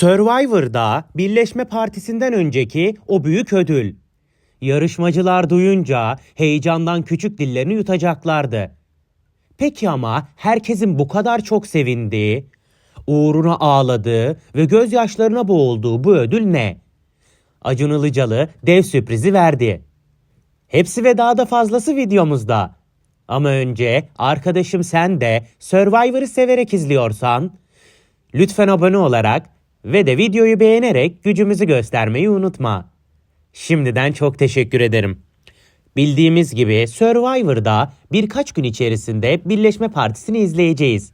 Survivor'da Birleşme Partisi'nden önceki o büyük ödül. Yarışmacılar duyunca heyecandan küçük dillerini yutacaklardı. Peki ama herkesin bu kadar çok sevindiği, uğruna ağladığı ve gözyaşlarına boğulduğu bu ödül ne? Acun Ilıcalı dev sürprizi verdi. Hepsi ve daha da fazlası videomuzda. Ama önce arkadaşım sen de Survivor'ı severek izliyorsan lütfen abone olarak ve de videoyu beğenerek gücümüzü göstermeyi unutma. Şimdiden çok teşekkür ederim. Bildiğimiz gibi Survivor'da birkaç gün içerisinde Birleşme Partisi'ni izleyeceğiz.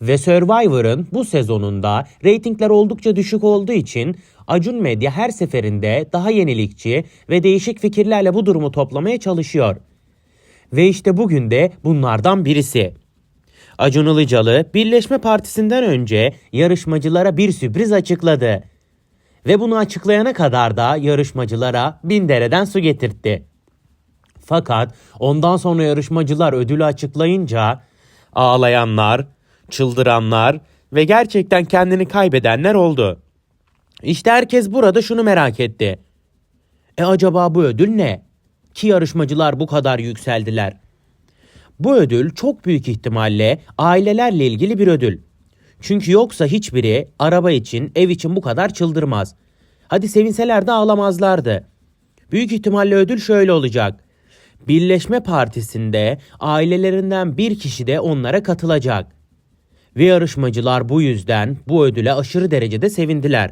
Ve Survivor'ın bu sezonunda reytingler oldukça düşük olduğu için Acun Medya her seferinde daha yenilikçi ve değişik fikirlerle bu durumu toplamaya çalışıyor. Ve işte bugün de bunlardan birisi. Acun Ilıcalı Birleşme Partisi'nden önce yarışmacılara bir sürpriz açıkladı. Ve bunu açıklayana kadar da yarışmacılara bin dereden su getirtti. Fakat ondan sonra yarışmacılar ödülü açıklayınca ağlayanlar, çıldıranlar ve gerçekten kendini kaybedenler oldu. İşte herkes burada şunu merak etti. E acaba bu ödül ne? Ki yarışmacılar bu kadar yükseldiler. Bu ödül çok büyük ihtimalle ailelerle ilgili bir ödül. Çünkü yoksa hiçbiri araba için, ev için bu kadar çıldırmaz. Hadi sevinseler de ağlamazlardı. Büyük ihtimalle ödül şöyle olacak. Birleşme Partisi'nde ailelerinden bir kişi de onlara katılacak. Ve yarışmacılar bu yüzden bu ödüle aşırı derecede sevindiler.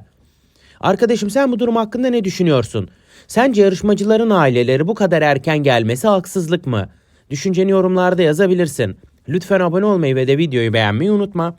Arkadaşım sen bu durum hakkında ne düşünüyorsun? Sence yarışmacıların aileleri bu kadar erken gelmesi haksızlık mı? Düşünceni yorumlarda yazabilirsin. Lütfen abone olmayı ve de videoyu beğenmeyi unutma.